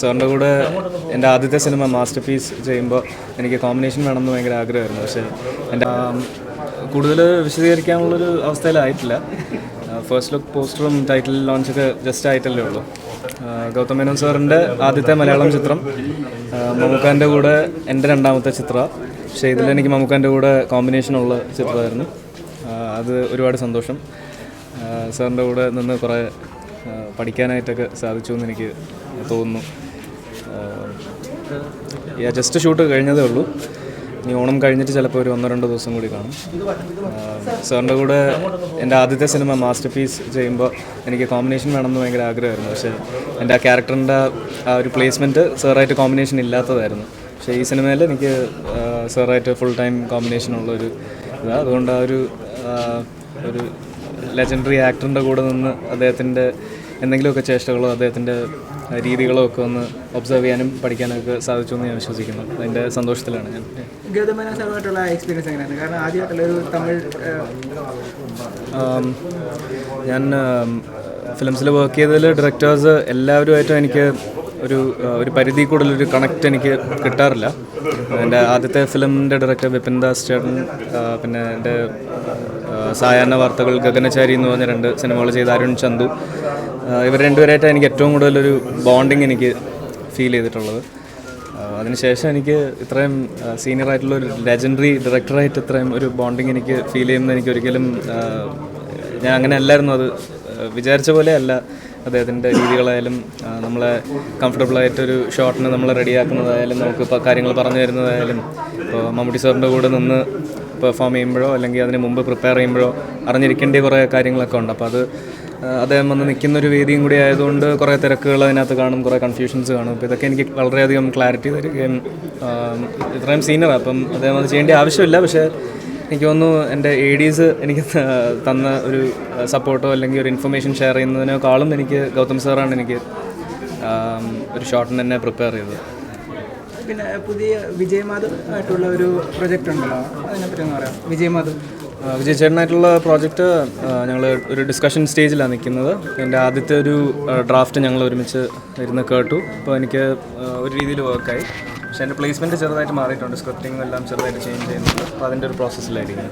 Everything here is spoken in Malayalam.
സാറിന്റെ കൂടെ എന്റെ ആദ്യത്തെ സിനിമ മാസ്റ്റർ പീസ് ചെയ്യുമ്പോൾ എനിക്ക് കോമ്പിനേഷൻ വേണമെന്ന് ഭയങ്കര ആഗ്രഹമായിരുന്നു. പക്ഷേ എന്റെ കൂടുതൽ വിശദീകരിക്കാനുള്ളൊരു അവസ്ഥയിലായിട്ടില്ല. ഫസ്റ്റ് ലുക്ക് പോസ്റ്ററും ടൈറ്റിൽ ലോഞ്ചൊക്കെ ജസ്റ്റ് ആയിട്ടല്ലേ ഉള്ളൂ. ഗൗതം മേനോൻ സാറിന്റെ ആദ്യത്തെ മലയാളം ചിത്രം. മമ്മൂക്കാന്റെ കൂടെ എന്റെ രണ്ടാമത്തെ ചിത്ര. പക്ഷേ ഇതിലെനിക്ക് മമ്മൂക്കാന്റെ കൂടെ കോമ്പിനേഷനുള്ള ചിത്രമായിരുന്നു. അത് ഒരുപാട് സന്തോഷം. സാറിന്റെ കൂടെ നിന്ന് കുറേ പഠിക്കാനായിട്ടൊക്കെ സാധിച്ചു എന്ന് എനിക്ക് തോന്നുന്നു. ജസ്റ്റ് ഷൂട്ട് കഴിഞ്ഞതേ ഉള്ളൂ. ഇനി ഓണം കഴിഞ്ഞിട്ട് ചിലപ്പോൾ ഒരു ഒന്നോ രണ്ടോ ദിവസം കൂടി കാണും. സാറിന്റെ കൂടെ എന്റെ ആദ്യത്തെ സിനിമ മാസ്റ്റർ പീസ് ചെയ്യുമ്പോൾ എനിക്ക് കോമ്പിനേഷൻ വേണമെന്ന് ഭയങ്കര ആഗ്രഹമായിരുന്നു. പക്ഷേ എന്റെ ആ ക്യാരക്ടറിന്റെ ആ ഒരു പ്ലേസ്മെന്റ് സാറായിട്ട് കോമ്പിനേഷൻ ഇല്ലാത്തതായിരുന്നു. പക്ഷേ ഈ സിനിമയിൽ എനിക്ക് സാറായിട്ട് ഫുൾ ടൈം കോമ്പിനേഷൻ ഉള്ളൊരു ഇതാണ് അതുകൊണ്ട് ആ ഒരു ഒരു ലെജൻഡറി ആക്ടറിന്റെ കൂടെ നിന്ന് അദ്ദേഹത്തിന്റെ എന്തെങ്കിലുമൊക്കെ ചേഷ്ടകളോ അദ്ദേഹത്തിന്റെ രീതികളോ ഒക്കെ ഒന്ന് ഒബ്സർവ് ചെയ്യാനും പഠിക്കാനൊക്കെ സാധിച്ചു എന്ന് ഞാൻ വിശ്വസിക്കുന്നു. അതിന്റെ സന്തോഷത്തിലാണ് ഞാൻ. ഗൗതമേന സാറുമായിട്ടുള്ള എക്സ്പീരിയൻസ് എങ്ങനെയാണ്? കാരണം ആദ്യമായിട്ടുള്ള ഒരു തമിഴ് ഞാൻ ഫിലിംസിൽ വർക്ക് ചെയ്തതിൽ ഡയറക്ടേഴ്സ് എല്ലാവരുമായിട്ടും എനിക്ക് ഒരു ഒരു പരിധി കൂടുതലൊരു കണക്റ്റ് എനിക്ക് കിട്ടാറില്ല. എന്റെ ആദ്യത്തെ ഫിലിമിന്റെ ഡയറക്ടർ വിപിൻ ദാസ് ചേട്ടൻ പിന്നെ എന്റെ സായാഹ്ന വാർത്തകൾ ഗഗനചാരി എന്ന് പറഞ്ഞ രണ്ട് സിനിമകൾ ചെയ്ത അരുൺ ചന്തു. ഇവർ രണ്ടുപേരായിട്ട് എനിക്ക് ഏറ്റവും കൂടുതലൊരു ബോണ്ടിങ് എനിക്ക് ഫീൽ ചെയ്തിട്ടുള്ളത്. അതിനുശേഷം എനിക്ക് ഇത്രയും സീനിയർ ആയിട്ടുള്ള ഒരു ലെജൻഡറി ഡയറക്ടറായിട്ട് ഇത്രയും ഒരു ബോണ്ടിങ് എനിക്ക് ഫീൽ ചെയ്യുന്നത് എനിക്ക് ഒരിക്കലും ഞാൻ അങ്ങനെ അല്ലായിരുന്നു. അത് വിചാരിച്ച പോലെ അല്ല അദ്ദേഹത്തിന്റെ രീതികളായാലും നമ്മളെ കംഫർട്ടബിളായിട്ടൊരു ഷോട്ടിന് നമ്മളെ റെഡിയാക്കുന്നതായാലും നമുക്ക് കാര്യങ്ങൾ പറഞ്ഞു തരുന്നതായാലും ഇപ്പോൾ മമ്മൂട്ടി സാറിന്റെ കൂടെ നിന്ന് പെർഫോം ചെയ്യുമ്പോഴോ അല്ലെങ്കിൽ അതിന് മുമ്പ് പ്രിപ്പയർ ചെയ്യുമ്പോഴോ അറിഞ്ഞിരിക്കേണ്ട കുറേ കാര്യങ്ങളൊക്കെ ഉണ്ട്. അപ്പോൾ അത് അദ്ദേഹം വന്ന് നിൽക്കുന്ന ഒരു വേദിയും കൂടി ആയതുകൊണ്ട് കുറേ തിരക്കുകൾ അതിനകത്ത് കാണും കുറേ കൺഫ്യൂഷൻസ് കാണും. അപ്പോൾ ഇതൊക്കെ എനിക്ക് വളരെയധികം ക്ലാരിറ്റി തരികയും ഇത്രയും സീനിയറാണ് അപ്പം അദ്ദേഹം അത് ചെയ്യേണ്ട ആവശ്യമില്ല. പക്ഷേ എനിക്ക് തോന്നുന്നു എന്റെ എ ഡീസ് എനിക്ക് തന്ന ഒരു സപ്പോർട്ടോ അല്ലെങ്കിൽ ഒരു ഇൻഫർമേഷൻ ഷെയർ ചെയ്യുന്നതിനേക്കാളും എനിക്ക് ഗൗതം സാറാണ് എനിക്ക് ഒരു ഷോട്ടിന് തന്നെ പ്രിപ്പയർ ചെയ്തത്. പിന്നെ പുതിയ വിജയമാധവ് ആയിട്ടുള്ള ഒരു പ്രൊജക്റ്റ് ഉണ്ടല്ലോ. അതിനെപ്പറ്റി ഒന്ന് പറയാം വിജയമാധവ്. വിജയചേട്ടനായിട്ടുള്ള വിജയ് ചേട്ടനായിട്ടുള്ള പ്രോജക്റ്റ് ഞങ്ങൾ ഒരു ഡിസ്കഷൻ സ്റ്റേജിലാണ് നിൽക്കുന്നത് എന്റെ ആദ്യത്തെ ഒരു ഡ്രാഫ്റ്റ് ഞങ്ങൾ ഒരുമിച്ച് ഇരുന്ന് കേട്ടു. അപ്പോൾ എനിക്ക് ഒരു രീതിയിൽ വർക്കായി പക്ഷേ എന്റെ പ്ലേസ്മെന്റ് ചെറുതായിട്ട് മാറിയിട്ടുണ്ട്. സ്ക്രിപ്റ്റിംഗ് എല്ലാം ചെറുതായിട്ട് ചേഞ്ച് ചെയ്യുന്നുണ്ട്. അപ്പോൾ അതിന്റെ ഒരു പ്രോസസ്സിലായിരിക്കും